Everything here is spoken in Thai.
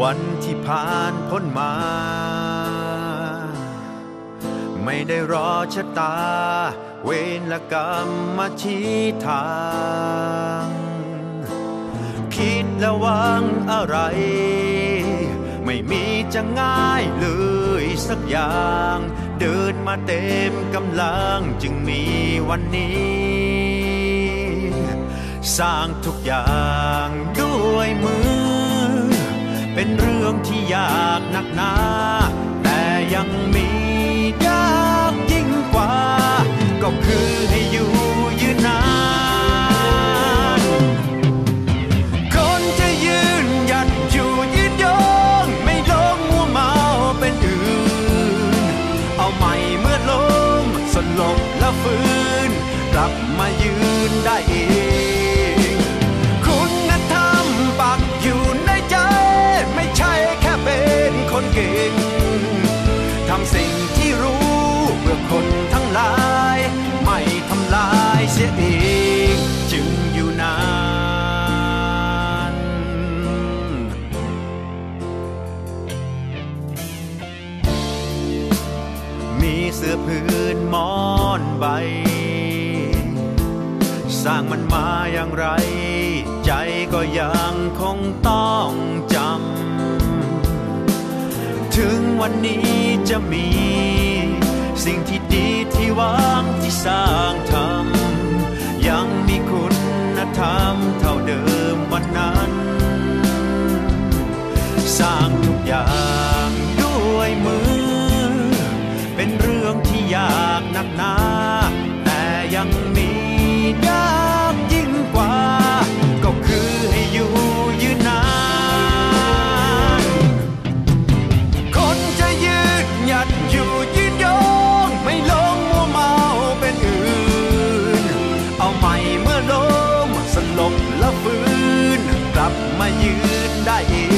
วันที่ผ่านพ้นมา ไม่ได้รอชะตา เวรละกรรมมาชี้ทาง คิดและหวังอะไร ไม่มีจะง่ายเลยสักอย่าง เดินมาเต็มกำลังจึงมีวันนี้ สร้างทุกอย่างด้วยมือ ก็คือให้อยู่ยืนนานคนจะยืนหยัดอยู่ยืนยงไม่ลงมัวเมาเป็นอื่น เอาใหม่เมื่อล้มสลบแล้วฟื้น กลับมายืนได้เองคุณธรรมปักอยู่ในใจ ไม่ใช่แค่เป็นคนเก่งทำสิ่ง มีเสื้อพื้นมอนใบ สร้างมันมาอย่างไร ใจก็ยังคงต้องจำ ถึงวันนี้จะมี สิ่งที่ดีที่วังที่สร้างทำยังมีคุณธรรมเท่าเดิมวันนั้น สร้างทุกอย่าง ฟื้นกลับมายืนได้เอง